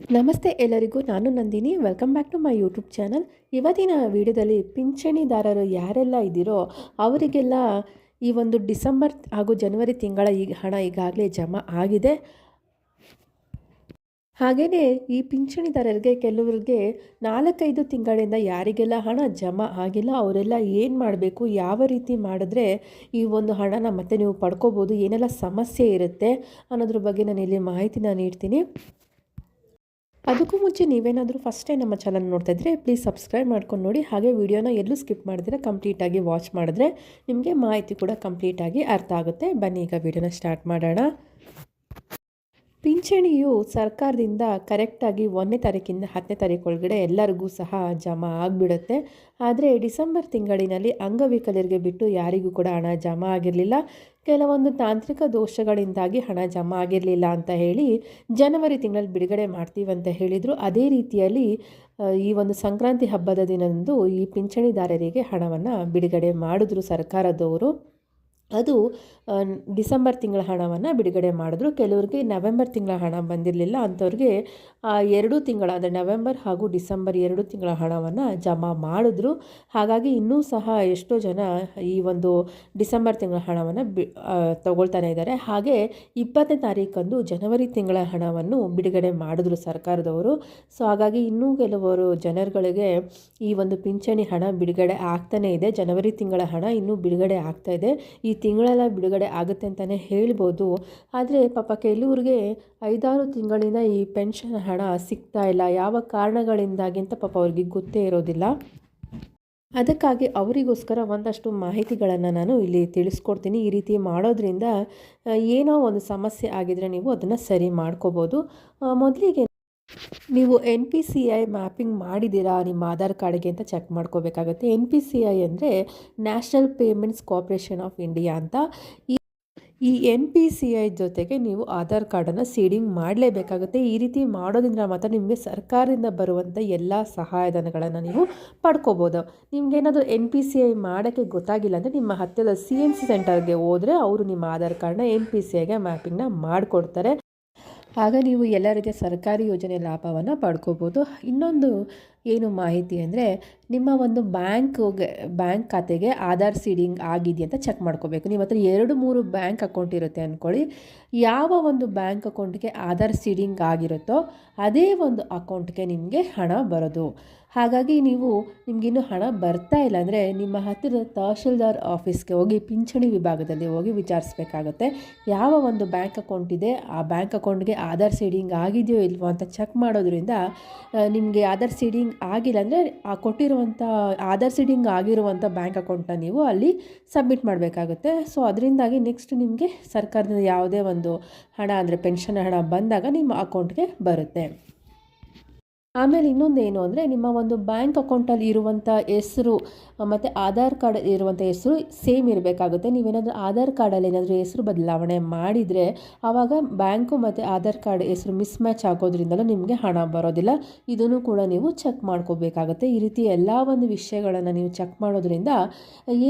ನಮಸ್ತೆ ಎಲ್ಲರಿಗೂ, ನಾನು Nandini. Welcome back to my YouTube channel ಇವತ್ತಿನ ವಿಡಿಯೋದಲ್ಲಿ ಪಿಂಚಣಿದಾರರು ಯಾರೆಲ್ಲ ಇದ್ದೀರೋ, ಅವರಿಗೆಲ್ಲ ಈ ಒಂದು ಡಿಸೆಂಬರ್ ಹಾಗೂ ಜನವರಿ ತಿಂಗಳ ಈಗ ಹಣ ಈಗಾಗಲೇ ಜಮಾ ಆಗಿದೆ. ಹಾಗೆಯೇ ಈ ಪಿಂಚಣಿದಾರರಿಗೆ, ಕೆಲವರಿಗೆ ನಾಲ್ಕೈದು ತಿಂಗಳಿಂದ ಯಾರಿಗೆಲ್ಲ ಹಣ ಜಮಾ ಆಗಿಲ್ಲ, ಅವರೆಲ್ಲ ಏನು ಮಾಡಬೇಕು, ಯಾವ ರೀತಿ ಮಾಡಿದ್ರೆ ಈ ಒಂದು ಹಣನ ಮತ್ತೆ ನೀವು ಪಡ್ಕೋಬೋದು, ಏನೆಲ್ಲ ಸಮಸ್ಯೆ ಇರುತ್ತೆ ಅನ್ನೋದ್ರ ಬಗ್ಗೆ ನಾನು ಇಲ್ಲಿ ಮಾಹಿತಿನ ನೀಡ್ತೀನಿ. ಅದಕ್ಕೂ ಮುಂಚೆ ನೀವೇನಾದರೂ ಫಸ್ಟ್ ಟೈಮ್ ನಮ್ಮ ಚಾನಲ್ ನೋಡ್ತಾ ಇದ್ದರೆ ಪ್ಲೀಸ್ ಸಬ್ಸ್ಕ್ರೈಬ್ ಮಾಡ್ಕೊಂಡು ನೋಡಿ. ಹಾಗೆ ವಿಡಿಯೋನ ಎಲ್ಲೂ ಸ್ಕಿಪ್ ಮಾಡಿದ್ರೆ ಕಂಪ್ಲೀಟಾಗಿ ವಾಚ್ ಮಾಡಿದ್ರೆ ನಿಮಗೆ ಮಾಹಿತಿ ಕೂಡ ಕಂಪ್ಲೀಟಾಗಿ ಅರ್ಥ ಆಗುತ್ತೆ. ಬನ್ನಿ ಈಗ ವಿಡಿಯೋನ ಸ್ಟಾರ್ಟ್ ಮಾಡೋಣ. ಪಿಂಚಣಿಯು ಸರ್ಕಾರದಿಂದ ಕರೆಕ್ಟಾಗಿ ಒಂದನೇ ತಾರೀಕಿಂದ ಹತ್ತನೇ ತಾರೀಕು ಒಳಗಡೆ ಎಲ್ಲರಿಗೂ ಸಹ ಜಮಾ ಆಗಿಬಿಡುತ್ತೆ. ಆದರೆ ಡಿಸೆಂಬರ್ ತಿಂಗಳಿನಲ್ಲಿ ಅಂಗವಿಕಲರಿಗೆ ಬಿಟ್ಟು ಯಾರಿಗೂ ಕೂಡ ಹಣ ಜಮಾ ಆಗಿರಲಿಲ್ಲ. ಕೆಲವೊಂದು ತಾಂತ್ರಿಕ ದೋಷಗಳಿಂದಾಗಿ ಹಣ ಜಮಾ ಆಗಿರಲಿಲ್ಲ ಅಂತ ಹೇಳಿ ಜನವರಿ ತಿಂಗಳಲ್ಲಿ ಬಿಡುಗಡೆ ಮಾಡ್ತೀವಿ ಅಂತ ಹೇಳಿದರು. ಅದೇ ರೀತಿಯಲ್ಲಿ ಈ ಒಂದು ಸಂಕ್ರಾಂತಿ ಹಬ್ಬದ ದಿನದಂದು ಈ ಪಿಂಚಣಿದಾರರಿಗೆ ಹಣವನ್ನು ಬಿಡುಗಡೆ ಮಾಡಿದ್ರು ಸರ್ಕಾರದವರು. ಅದು ಡಿಸೆಂಬರ್ ತಿಂಗಳ ಹಣವನ್ನು ಬಿಡುಗಡೆ ಮಾಡಿದ್ರು. ಕೆಲವರಿಗೆ ನವೆಂಬರ್ ತಿಂಗಳ ಹಣ ಬಂದಿರಲಿಲ್ಲ. ಅಂಥವ್ರಿಗೆ ಎರಡು ತಿಂಗಳ, ಅಂದರೆ ನವೆಂಬರ್ ಹಾಗೂ ಡಿಸೆಂಬರ್ ಎರಡು ತಿಂಗಳ ಹಣವನ್ನು ಜಮಾ ಮಾಡಿದ್ರು. ಹಾಗಾಗಿ ಇನ್ನೂ ಸಹ ಎಷ್ಟೋ ಜನ ಈ ಒಂದು ಡಿಸೆಂಬರ್ ತಿಂಗಳ ಹಣವನ್ನು ಬಿ ತಗೊಳ್ತಾನೆ ಇದ್ದಾರೆ. ಹಾಗೆ ಇಪ್ಪತ್ತನೇ ತಾರೀಕಂದು ಜನವರಿ ತಿಂಗಳ ಹಣವನ್ನು ಬಿಡುಗಡೆ ಮಾಡಿದ್ರು ಸರ್ಕಾರದವರು. ಸೊ, ಹಾಗಾಗಿ ಇನ್ನೂ ಕೆಲವರು ಜನರುಗಳಿಗೆ ಈ ಒಂದು ಪಿಂಚಣಿ ಹಣ ಬಿಡುಗಡೆ ಆಗ್ತಾನೇ ಇದೆ. ಜನವರಿ ತಿಂಗಳ ಹಣ ಇನ್ನೂ ಬಿಡುಗಡೆ ಆಗ್ತಾ ಇದೆ. ಈ ತಿಂಗಳೆಲ್ಲ ಬಿಡುಗಡೆ ಆಗುತ್ತೆ ಅಂತಲೇ ಹೇಳ್ಬೋದು. ಆದರೆ ಪಾಪ ಕೆಲವ್ರಿಗೆ ಐದಾರು ತಿಂಗಳಿಂದ ಈ ಪೆನ್ಷನ್ ಹಣ ಸಿಗ್ತಾ ಇಲ್ಲ. ಯಾವ ಕಾರಣಗಳಿಂದಾಗಿ ಅಂತ ಪಾಪ ಅವ್ರಿಗೆ ಗೊತ್ತೇ ಇರೋದಿಲ್ಲ. ಅದಕ್ಕಾಗಿ ಅವರಿಗೋಸ್ಕರ ಒಂದಷ್ಟು ಮಾಹಿತಿಗಳನ್ನು ನಾನು ಇಲ್ಲಿ ತಿಳಿಸ್ಕೊಡ್ತೀನಿ. ಈ ರೀತಿ ಮಾಡೋದ್ರಿಂದ, ಏನೋ ಒಂದು ಸಮಸ್ಯೆ ಆಗಿದರೆ ನೀವು ಅದನ್ನು ಸರಿ ಮಾಡ್ಕೋಬೋದು. ಮೊದಲಿಗೆ ನೀವು N P C I mapping ಮಾಡಿದ್ದೀರಾ ನಿಮ್ಮ ಆಧಾರ್ ಕಾರ್ಡ್ಗೆ ಅಂತ ಚೆಕ್ ಮಾಡ್ಕೋಬೇಕಾಗುತ್ತೆ. ಎನ್ ಪಿ ಸಿ ಐ ಅಂದರೆ national payments corporation of India ಅಂತ. ಈ ಎನ್ ಪಿ ಸಿ ಐ ಜೊತೆಗೆ ನೀವು ಆಧಾರ್ ಕಾರ್ಡನ್ನು ಸೀಡಿಂಗ್ ಮಾಡಲೇಬೇಕಾಗುತ್ತೆ. ಈ ರೀತಿ ಮಾಡೋದ್ರಿಂದ ಮಾತ್ರ ನಿಮಗೆ ಸರ್ಕಾರದಿಂದ ಬರುವಂಥ ಎಲ್ಲ ಸಹಾಯಧನಗಳನ್ನು ನೀವು ಪಡ್ಕೋಬೋದು. ನಿಮಗೇನಾದರೂ ಎನ್ ಪಿ ಸಿ ಐ ಮಾಡೋಕ್ಕೆ ಗೊತ್ತಾಗಿಲ್ಲ ಅಂದರೆ ನಿಮ್ಮ ಹತ್ತಿರದ ಸಿ ಎನ್ ಸಿ ಸೆಂಟರ್ಗೆ ಹೋದರೆ ಅವರು ನಿಮ್ಮ ಆಧಾರ್ ಕಾರ್ಡನ್ನ ಎನ್ ಪಿ ಸಿ ಐಗೆ ಮ್ಯಾಪಿಂಗ್ನ ಮಾಡಿಕೊಡ್ತಾರೆ. ಆಗ ನೀವು ಎಲ್ಲ ರೀತಿಯ ಸರ್ಕಾರಿ ಯೋಜನೆ ಲಾಭವನ್ನು ಪಡ್ಕೋಬೋದು. ಇನ್ನೊಂದು ಏನು ಮಾಹಿತಿ ಅಂದರೆ ನಿಮ್ಮ ಒಂದು ಬ್ಯಾಂಕ್ಗೆ ಬ್ಯಾಂಕ್ ಖಾತೆಗೆ ಆಧಾರ್ ಸೀಡಿಂಗ್ ಆಗಿದೆ ಅಂತ ಚೆಕ್ ಮಾಡ್ಕೋಬೇಕು. ನಿಮ್ಮ ಹತ್ರ ಎರಡು ಮೂರು ಬ್ಯಾಂಕ್ ಅಕೌಂಟ್ ಇರುತ್ತೆ ಅಂದ್ಕೊಳ್ಳಿ ಯಾವ ಒಂದು ಬ್ಯಾಂಕ್ ಅಕೌಂಟ್ಗೆ ಆಧಾರ್ ಸೀಡಿಂಗ್ ಆಗಿರುತ್ತೋ ಅದೇ ಒಂದು ಅಕೌಂಟ್ಗೆ ನಿಮಗೆ ಹಣ ಬರೋದು. ಹಾಗಾಗಿ ನೀವು ನಿಮಗಿನ್ನೂ ಹಣ ಬರ್ತಾ ಇಲ್ಲ ಅಂದರೆ ನಿಮ್ಮ ಹತ್ತಿರದ ತಹಶೀಲ್ದಾರ್ ಆಫೀಸ್ಗೆ ಹೋಗಿ, ಪಿಂಚಣಿ ವಿಭಾಗದಲ್ಲಿ ಹೋಗಿ ವಿಚಾರಿಸ್ಬೇಕಾಗತ್ತೆ. ಯಾವ ಒಂದು ಬ್ಯಾಂಕ್ ಅಕೌಂಟ್ ಇದೆ, ಆ ಬ್ಯಾಂಕ್ ಅಕೌಂಟ್ಗೆ ಆಧಾರ್ ಸೀಡಿಂಗ್ ಆಗಿದೆಯೋ ಇಲ್ವೋ ಅಂತ ಚೆಕ್ ಮಾಡೋದ್ರಿಂದ ನಿಮಗೆ ಆಧಾರ್ ಸೀಡಿಂಗ್ ಆಗಿಲ್ಲ ಅಂದರೆ ಆ ಕೊಟ್ಟಿರುವಂಥ ಆಧಾರ್ ಸೀಡಿಂಗ್ ಆಗಿರುವಂಥ ಬ್ಯಾಂಕ್ ಅಕೌಂಟನ್ನ ನೀವು ಅಲ್ಲಿ ಸಬ್ಮಿಟ್ ಮಾಡಬೇಕಾಗುತ್ತೆ. ಸೊ ಅದರಿಂದಾಗಿ ನೆಕ್ಸ್ಟ್ ನಿಮಗೆ ಸರ್ಕಾರದಿಂದ ಯಾವುದೇ ಒಂದು ಹಣ ಅಂದರೆ ಪೆನ್ಷನ್ ಹಣ ಬಂದಾಗ ನಿಮ್ಮ ಅಕೌಂಟ್ಗೆ ಬರುತ್ತೆ. ಆಮೇಲೆ ಇನ್ನೊಂದು ಏನು ಅಂದರೆ ನಿಮ್ಮ ಒಂದು ಬ್ಯಾಂಕ್ ಅಕೌಂಟಲ್ಲಿ ಇರುವಂಥ ಹೆಸರು ಮತ್ತು ಆಧಾರ್ ಕಾರ್ಡ್ ಇರುವಂಥ ಹೆಸರು ಸೇಮ್ ಇರಬೇಕಾಗುತ್ತೆ. ನೀವೇನಾದರೂ ಆಧಾರ್ ಕಾರ್ಡಲ್ಲಿ ಏನಾದರೂ ಹೆಸರು ಬದಲಾವಣೆ ಮಾಡಿದರೆ ಆವಾಗ ಬ್ಯಾಂಕು ಮತ್ತು ಆಧಾರ್ ಕಾರ್ಡ್ ಹೆಸರು ಮಿಸ್ ಮ್ಯಾಚ್ ಆಗೋದ್ರಿಂದಲೂ ನಿಮಗೆ ಹಣ ಬರೋದಿಲ್ಲ. ಇದನ್ನು ಕೂಡ ನೀವು ಚೆಕ್ ಮಾಡ್ಕೋಬೇಕಾಗುತ್ತೆ. ಈ ರೀತಿ ಎಲ್ಲ ಒಂದು ವಿಷಯಗಳನ್ನು ನೀವು ಚೆಕ್ ಮಾಡೋದ್ರಿಂದ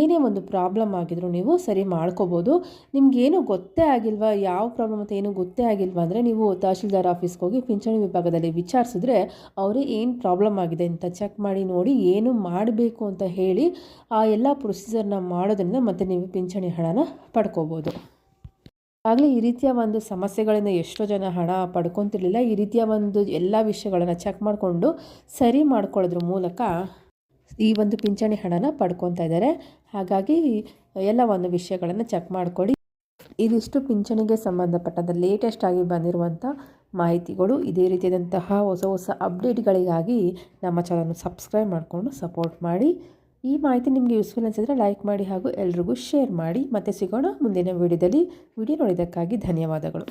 ಏನೇ ಒಂದು ಪ್ರಾಬ್ಲಮ್ ಆಗಿದ್ರೂ ನೀವು ಸರಿ ಮಾಡ್ಕೋಬೋದು. ನಿಮಗೇನು ಗೊತ್ತೇ ಆಗಿಲ್ವಾ? ಯಾವ ಪ್ರಾಬ್ಲಮ್ ಅಂತ ಏನು ಗೊತ್ತೇ ಆಗಿಲ್ವಾ ಅಂದರೆ ನೀವು ತಹಶೀಲ್ದಾರ್ ಆಫೀಸ್ಗೆ ಹೋಗಿ ಪಿಂಚಣಿ ವಿಭಾಗದಲ್ಲಿ ವಿಚಾರಿಸಿದ್ರೆ ಅವರೇ ಏನು ಪ್ರಾಬ್ಲಮ್ ಆಗಿದೆ ಅಂತ ಚೆಕ್ ಮಾಡಿ ನೋಡಿ ಏನು ಮಾಡಬೇಕು ಅಂತ ಹೇಳಿ ಆ ಎಲ್ಲ ಪ್ರೊಸೀಜರ್ನ ಮಾಡೋದ್ರಿಂದ ಮತ್ತೆ ನೀವು ಪಿಂಚಣಿ ಹಣನ ಪಡ್ಕೋಬೋದು. ಆಗಲೇ ಈ ರೀತಿಯ ಒಂದು ಸಮಸ್ಯೆಗಳಿಂದ ಎಷ್ಟೋ ಜನ ಹಣ ಪಡ್ಕೊತಿರ್ಲಿಲ್ಲ. ಈ ರೀತಿಯ ಒಂದು ಎಲ್ಲ ವಿಷಯಗಳನ್ನು ಚೆಕ್ ಮಾಡಿಕೊಂಡು ಸರಿ ಮಾಡ್ಕೊಳ್ಳೋದ್ರ ಮೂಲಕ ಈ ಒಂದು ಪಿಂಚಣಿ ಹಣನ ಪಡ್ಕೊತಾ ಇದ್ದಾರೆ. ಹಾಗಾಗಿ ಎಲ್ಲ ಒಂದು ವಿಷಯಗಳನ್ನು ಚೆಕ್ ಮಾಡಿಕೊಡಿ. ಇದಿಷ್ಟು ಪಿಂಚಣಿಗೆ ಸಂಬಂಧಪಟ್ಟಂಥ ಲೇಟೆಸ್ಟ್ ಆಗಿ ಬಂದಿರುವಂಥ ಮಾಹಿತಿಗಳು ಇದೇ ರೀತಿಯಾದಂತಹ ಹೊಸ ಹೊಸ ಅಪ್ಡೇಟ್ಗಳಿಗಾಗಿ ನಮ್ಮ ಚಾನಲ್ನ ಸಬ್ಸ್ಕ್ರೈಬ್ ಮಾಡಿಕೊಂಡು ಸಪೋರ್ಟ್ ಮಾಡಿ. ಈ ಮಾಹಿತಿ ನಿಮಗೆ ಯೂಸ್ಫುಲ್ ಅನಿಸಿದರೆ ಲೈಕ್ ಮಾಡಿ ಹಾಗೂ ಎಲ್ರಿಗೂ ಶೇರ್ ಮಾಡಿ. ಮತ್ತೆ ಸಿಗೋಣ ಮುಂದಿನ ವಿಡಿಯೋದಲ್ಲಿ. ವಿಡಿಯೋ ನೋಡಿದ್ದಕ್ಕಾಗಿ ಧನ್ಯವಾದಗಳು.